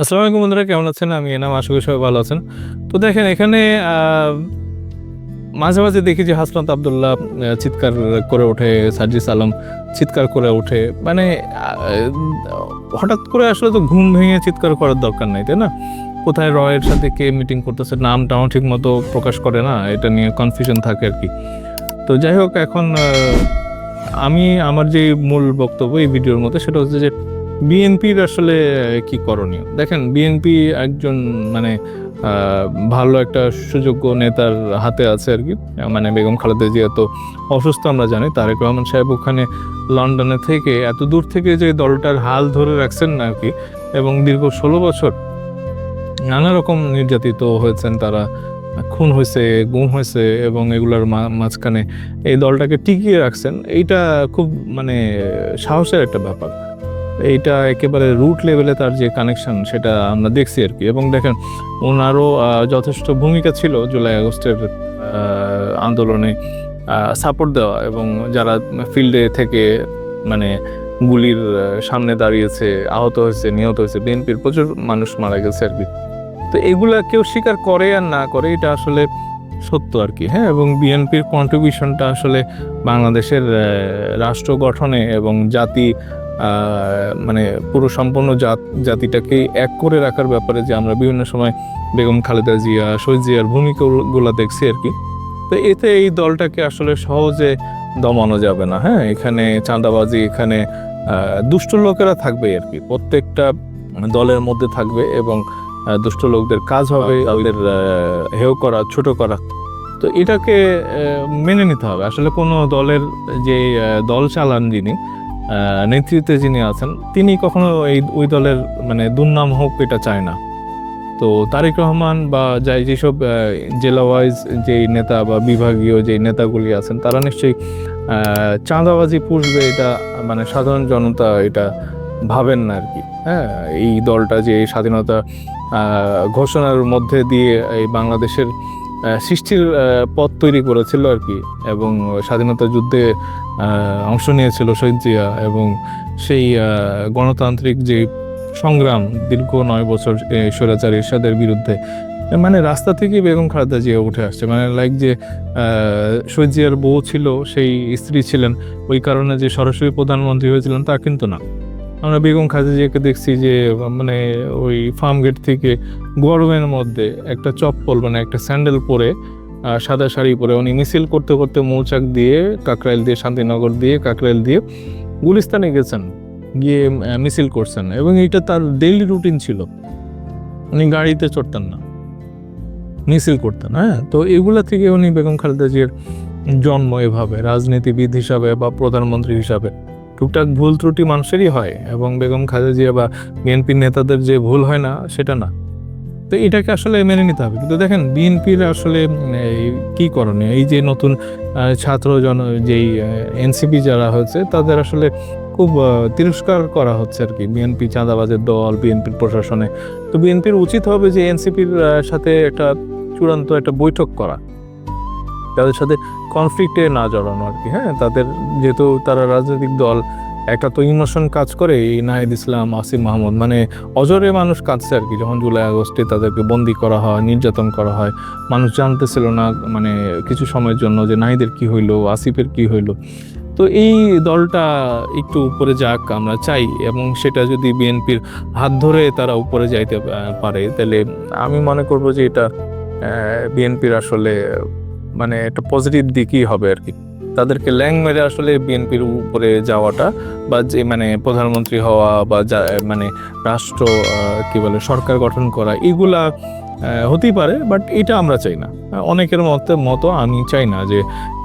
আসসালামু আলাইকুম বন্ধুরা, কেমন আছেন? আমি এনাম, আশা সবাই ভালো আছেন। তো দেখেন, এখানে মাঝে মাঝে দেখি যে হাসনাত আবদুল্লাহ চিৎকার করে ওঠে, সার্জিস আলম চিৎকার করে ওঠে। মানে হঠাৎ করে আসলে তো ঘুম ভেঙে চিৎকার করার দরকার নাই, তাই না? কোথায় রয়ের সাথে কে মিটিং করতেছে, নামটাও ঠিক মতো প্রকাশ করে না, এটা নিয়ে কনফিউশন থাকে আর কি। তো যাই হোক, এখন আমি, আমার যে মূল বক্তব্য এই ভিডিওর মধ্যে, সেটা হচ্ছে যে বিএনপির আসলে কি করণীয়? দেখেন, বিএনপি একজন মানে ভালো একটা সুযোগ্য নেতার হাতে আছে আর কি। মানে বেগম খালেদা জিয়া তো অসুস্থ, আমরা জানি। তারেক রহমান সাহেব ওখানে লন্ডনে থেকে, এত দূর থেকে যে দলটার হাল ধরে রাখছেন না আর কি, এবং দীর্ঘ ষোলো বছর নানা রকম নির্যাতিত হয়েছেন তারা, খুন হয়েছে, গুম হয়েছে, এবং এগুলোর মাঝখানে এই দলটাকে টিকিয়ে রাখছেন। এইটা খুব মানে সাহসের একটা ব্যাপার। এইটা একেবারে রুট লেভেলে তার যে কানেকশন সেটা আমরা দেখছি আর কি। এবং দেখেন, ওনারও যথেষ্ট ভূমিকা ছিল জুলাই আগস্টের আন্দোলনে সাপোর্ট দেওয়া। এবং যারা ফিল্ডে থেকে মানে গুলির সামনে দাঁড়িয়েছে, আহত হয়েছে, নিহত হয়েছে বিএনপির প্রচুর মানুষ মারা গেছে আর কি। তো এগুলা কেউ স্বীকার করে আর না করে, এটা আসলে সত্য আর কি হ্যাঁ? এবং বিএনপির কন্ট্রিবিউশনটা আসলে বাংলাদেশের রাষ্ট্র গঠনে এবং জাতি মানে পুরো সম্পূর্ণ জাত জাতিটাকে এক করে রাখার ব্যাপারে যে আমরা বিভিন্ন সময় বেগম খালেদা জিয়া শহীদ জিয়ার ভূমিকাগুলো দেখছি আর কি। তো এতে এই দলটাকে আসলে সহজে দমানো যাবে না হ্যাঁ? এখানে চাঁদাবাজি এখানে দুষ্ট লোকেরা থাকবে আর কি। প্রত্যেকটা দলের মধ্যে থাকবে এবং দুষ্ট লোকদের কাজ হবে তাদের আহ, হেয় করা ছোট করা। তো এটাকে মেনে নিতে হবে। আসলে কোনো দলের যে দল চালান যিনি নেতৃত্বে যিনি আছেন, তিনি কখনো এই ওই দলের মানে দুর্নাম হোক, এটা চায় না। তো তারেক রহমান বা যাই যেসব জেলা ওয়াইজ যেই নেতা বা বিভাগীয় যেই নেতাগুলি আছেন, তারা নিশ্চয়ই চাঁদাবাজি পুষবে, এটা মানে সাধারণ জনতা এটা ভাবেন না আর কি হ্যাঁ এই দলটা যে স্বাধীনতা ঘোষণার মধ্যে দিয়ে এই বাংলাদেশের সৃষ্টির পথ তৈরি করেছিল আর কি। এবং স্বাধীনতা যুদ্ধে অংশ নিয়েছিল শহীদ জিয়া এবং সেই গণতান্ত্রিক যে সংগ্রাম দীর্ঘ নয় বছর স্বৈরাচার এরশাদের বিরুদ্ধে মানে রাস্তা থেকেই বেগম খালেদা জিয়া উঠে আসছে। মানে লাইক যে শহীদ জিয়ার বউ ছিল, সেই স্ত্রী ছিলেন, ওই কারণে যে সরাসরি প্রধানমন্ত্রী হয়েছিলেন তা কিন্তু না। আমরা বেগম খালেদা জিয়াকে দেখছি যে মানে ওই ফার্ম গেট থেকে গরমের মধ্যে একটা চপ্পল মানে একটা স্যান্ডেল পরে সাদা শাড়ি পরে উনি মিছিল করতে করতে মৌচাক দিয়ে, কাকরাইল দিয়ে, শান্তিনগর দিয়ে, কাকরাইল দিয়ে গুলিস্তানে গেছেন, গিয়ে মিছিল করছেন এবং এটা তার ডেইলি রুটিন ছিল। উনি গাড়িতে চড়তেন না, মিছিল করতেন হ্যাঁ? তো এগুলা থেকে উনি বেগম খালেদা জিয়ার জন্ম এভাবে, রাজনীতিবিদ হিসাবে বা প্রধানমন্ত্রী হিসাবে। টুকটাক ভুল ত্রুটি মানুষেরই হয় এবং বেগম খালেদা জিয়া বা বিএনপির নেতাদের যে ভুল হয় না, সেটা না। তো এটাকে আসলে মেনে নিতে হবে। কিন্তু দেখেন, বিএনপির আসলে কি করণীয়? এই যে নতুন ছাত্র জন, যেই এনসিপি যারা হয়েছে তাদের আসলে খুব তিরস্কার করা হচ্ছে আর কি। বিএনপি চাঁদাবাজের দল, বিএনপির প্রশাসনে। তো বিএনপির উচিত হবে যে এনসিপির সাথে একটা চূড়ান্ত একটা বৈঠক করা। তাদের সাথে কনফ্লিক্টে না জড়ানো আর কি হ্যাঁ? তাদের যেহেতু তারা রাজনৈতিক দল, একটা তো ইমোশন কাজ করে এই নাহিদ ইসলাম আসিম মাহমুদ মানে অজরে মানুষ কাঁদছে আর কি। যখন জুলাই আগস্টে তাদেরকে বন্দি করা হয়, নির্যাতন করা হয়, মানুষ জানতেছিল না মানে কিছু সময়ের জন্য যে নাহিদের কি হইল, আসিফের কি হইল। তো এই দলটা একটু উপরে যাক, আমরা চাই, এবং সেটা যদি বিএনপির হাত ধরে তারা উপরে যাইতে পারে, তাহলে আমি মনে করব যে এটা বিএনপির আসলে মানে একটা পজিটিভ দিকই হবে আর কি। তাদেরকে ল্যাং মেরে আসলে বিএনপির উপরে যাওয়াটা বা যে মানে প্রধানমন্ত্রী হওয়া বা যা মানে রাষ্ট্র কি বলে, সরকার গঠন করা, এগুলা হতেই পারে বাট এটা আমরা চাই না। অনেকের মতে, মতো আমি চাই না যে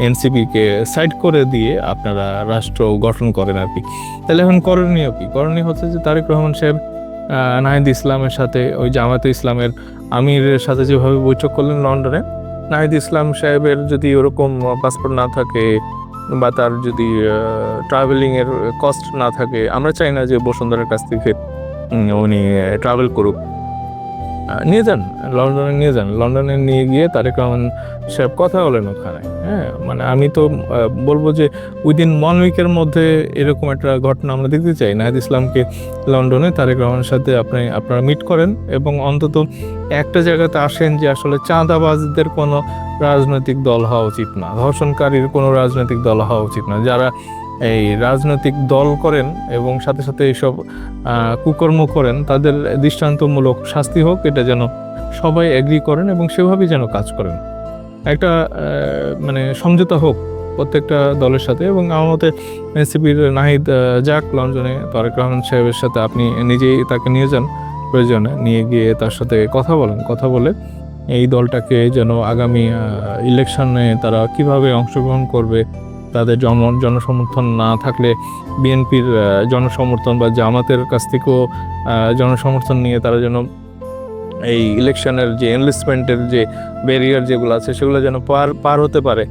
এনসিপিকে সাইড করে দিয়ে আপনারা রাষ্ট্র গঠন করেন আর কি। তাহলে এখন করণীয় কি? করণীয় হচ্ছে যে তারেক রহমান সাহেব নাহিদ ইসলামের সাথে, ওই জামাতে ইসলামের আমিরের সাথে যেভাবে বৈঠক করলেন লন্ডনে নাহিদ ইসলাম সাহেবের যদি ওরকম পাসপোর্ট না থাকে বা তার যদি ট্রাভেলিং এর কস্ট না থাকে, আমরা চাই না যে বসুন্ধরের কাছ থেকে উনি ট্রাভেল করুক। নিয়ে যান, লন্ডনে নিয়ে যান। লন্ডনে নিয়ে গিয়ে তারেক রহমান সাহেব কথা বলেন ওখানে হ্যাঁ? মানে আমি তো বলব যে উইদিন ওয়ান উইকের মধ্যে এরকম একটা ঘটনা আমরা দেখতে চাই। নাহিদ ইসলামকে লন্ডনে তারেক রহমানের সাথে আপনি, আপনারা মিট করেন এবং অন্তত একটা জায়গাতে আসেন যে আসলে চাঁদাবাজদের কোনো রাজনৈতিক দল হওয়া উচিত না, ধর্ষণকারীর কোনো রাজনৈতিক দল হওয়া উচিত না। যারা এই রাজনৈতিক দল করেন এবং সাথে সাথে এইসব কুকর্ম করেন, তাদের দৃষ্টান্তমূলক শাস্তি হোক, এটা যেন সবাই এগ্রি করেন এবং সেভাবেই যেন কাজ করেন। একটা মানে সমঝোতা হোক প্রত্যেকটা দলের সাথে এবং আমার মতে এনসিপির নাহিদ যাক লন্ডনে তারেক রহমান সাহেবের সাথে আপনি নিজেই তাকে নিয়ে যান, প্রয়োজনে নিয়ে গিয়ে তার সাথে কথা বলেন। কথা বলে এই দলটাকে যেন আগামী ইলেকশনে তারা কীভাবে অংশগ্রহণ করবে তাদের জন, জনসমর্থন না থাকলে বিএনপির জনসমর্থন বা জামাতের কাছ থেকেও জনসমর্থন নিয়ে তারা যেন এই ইলেকশনের যে এনলিস্টমেন্টের যে ব্যারিয়ার যেগুলো আছে সেগুলো যেন পার পার হতে পারে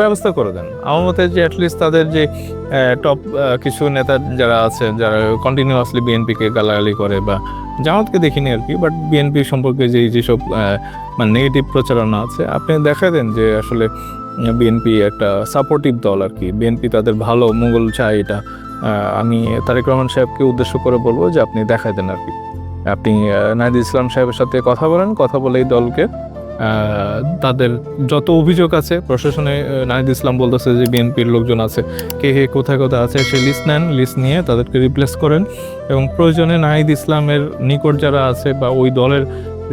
ব্যবস্থা করে দেন। আমার মতে যে অ্যাটলিস্ট তাদের যে টপ কিছু নেতা যারা আছে, যারা কন্টিনিউয়াসলি বিএনপিকে গালাগালি করে বা জামাতকে দেখিনি আর কি বাট বিএনপি সম্পর্কে যে যেসব মানে নেগেটিভ প্রচারণা আছে, আপনি দেখা দেন যে আসলে বিএনপি একটা সাপোর্টিভ দল আর কি। বিএনপি তাদের ভালো মঙ্গল চায় এটা। আমি তারেক রহমান সাহেবকে উদ্দেশ্য করে বলব যে আপনি দেখা দেন আর কি। আপনি নাহিদ ইসলাম সাহেবের সাথে কথা বলেন, কথা বলে এই দলকে। তাদের যত অভিযোগ আছে, প্রশাসনে নাহিদ ইসলাম বলতেছে যে বিএনপির লোকজন আছে। কে কে, কোথায় কোথায় আছে, সে লিস্ট নেন লিস্ট নিয়ে তাদেরকে রিপ্লেস করেন। এবং প্রয়োজনে নাহিদ ইসলামের নিকট যারা আছে বা ওই দলের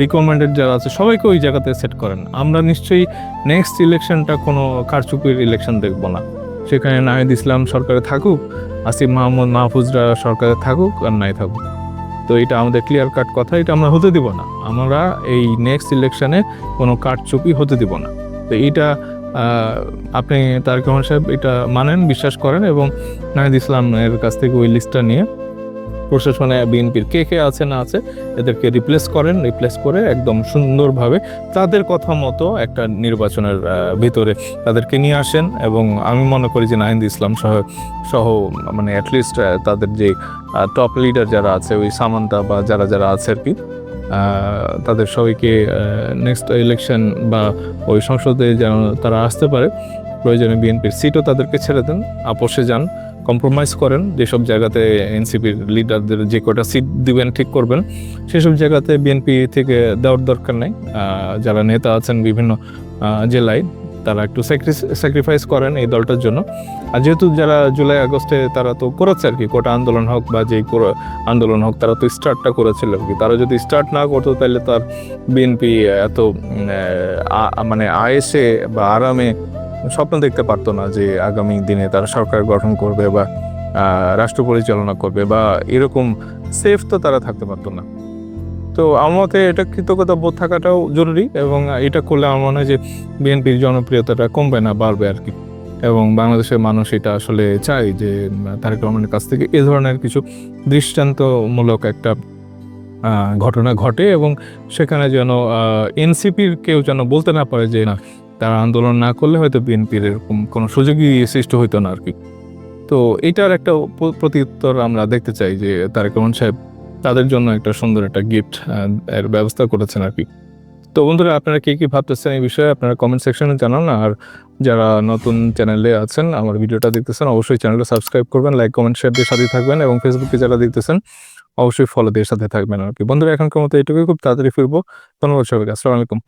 রিকমেন্ডেড যারা আছে সবাইকে ওই জায়গাতে সেট করেন। আমরা নিশ্চয়ই নেক্সট ইলেকশনটা কোনো কারচুপির ইলেকশন দেখব না। সেখানে নাহিদ ইসলাম সরকারে থাকুক আসিফ মাহমুদ মাহফুজরা সরকারে থাকুক আর নাই থাকুক। তো এটা আমাদের ক্লিয়ার কাট কথা এটা আমরা হতে দিব না। আমরা এই নেক্সট ইলেকশনে কোনো কারচুপি হতে দিব না। তো আহ, আপনি তারেক সাহেব এটা মানেন বিশ্বাস করেন এবং নাহিদ ইসলামের কাছ থেকে ওই লিস্টটা নিয়ে প্রশাসনে বিএনপির কে কে আছে, না আছে, এদেরকে রিপ্লেস করেন রিপ্লেস করে একদম সুন্দরভাবে তাদের কথা মতো একটা নির্বাচনের ভিতরে তাদেরকে নিয়ে আসেন এবং আমি মনে করি যে নাহিদ ইসলাম সহ সহ মানে অ্যাটলিস্ট তাদের যে টপ লিডার যারা আছে, ওই সামান্তা বা যারা যারা আছে আর কি তাদের সবাইকে নেক্সট ইলেকশন বা ওই সংসদে যেন তারা আসতে পারে, প্রয়োজনে বিএনপির সিটও তাদেরকে ছেড়ে দেন, আপোষে যান কম্প্রোমাইজ করেন, যেসব জায়গাতে এনসিপির লিডারদের যে কটা সিট দিবেন, ঠিক করবেন, সেসব জায়গাতে বিএনপি থেকে দেওয়ার দরকার নেই। যারা নেতা আছেন বিভিন্ন জেলায়, তারা একটু স্যাক্রিফাইস করেন এই দলটার জন্য। আর যেহেতু যারা জুলাই, আগস্টে তারা তো করেছে আর কি, কোটা আন্দোলন হোক বা যেই আন্দোলন হোক, তারা তো স্টার্টটা করেছিল আর কি। তারা যদি স্টার্ট না করতো, তাহলে তার বিএনপি এত মানে আয়েসে বা আরামে স্বপ্ন দেখতে পারতো না যে আগামী দিনে তারা সরকার গঠন করবে বা রাষ্ট্র পরিচালনা করবে বা এরকম সেফ তো তারা থাকতে পারতো না। তো আমার মতে এটা কৃতজ্ঞতা বোধ থাকাটাও জরুরি এবং এটা করলে আমার মনে হয় যে বিএনপির জনপ্রিয়তাটা কমবে না, বাড়বে আর কি। এবং বাংলাদেশের মানুষ এটা আসলে চায় যে, তারেক রহমানের কাছ থেকে এ ধরনের কিছু দৃষ্টান্তমূলক একটা ঘটনা ঘটে এবং সেখানে যেন এনসিপির কেউ যেন বলতে না পারে যে, না তারা আন্দোলন না করলে হয়তো বিএনপির এরকম কোনো সুযোগই সৃষ্টি হইতো না আর কি। তো এটার একটা প্রত্যুত্তর আমরা দেখতে চাই যে তারেক রহমান সাহেব তাদের জন্য একটা সুন্দর একটা গিফট এর ব্যবস্থা করেছেন আর কি। তো বন্ধুরা, আপনারা কি কি ভাবতেছেন এই বিষয়ে আপনারা কমেন্ট সেকশনে জানান আর যারা নতুন চ্যানেলে আছেন, আমার ভিডিওটা দেখতেছেন, অবশ্যই চ্যানেলটা সাবস্ক্রাইব করবেন লাইক কমেন্ট শেয়ার দিয়ে সাথে থাকবেন এবং ফেসবুকে যারা দেখতেছেন, অবশ্যই ফলো দিয়ে সাথে থাকবেন আর কি। বন্ধুরা, এখনকার মতো এইটুকুই। খুব তাড়াতাড়ি ফিরবো। ধন্যবাদ সবাইকে। আসসালামু আলাইকুম।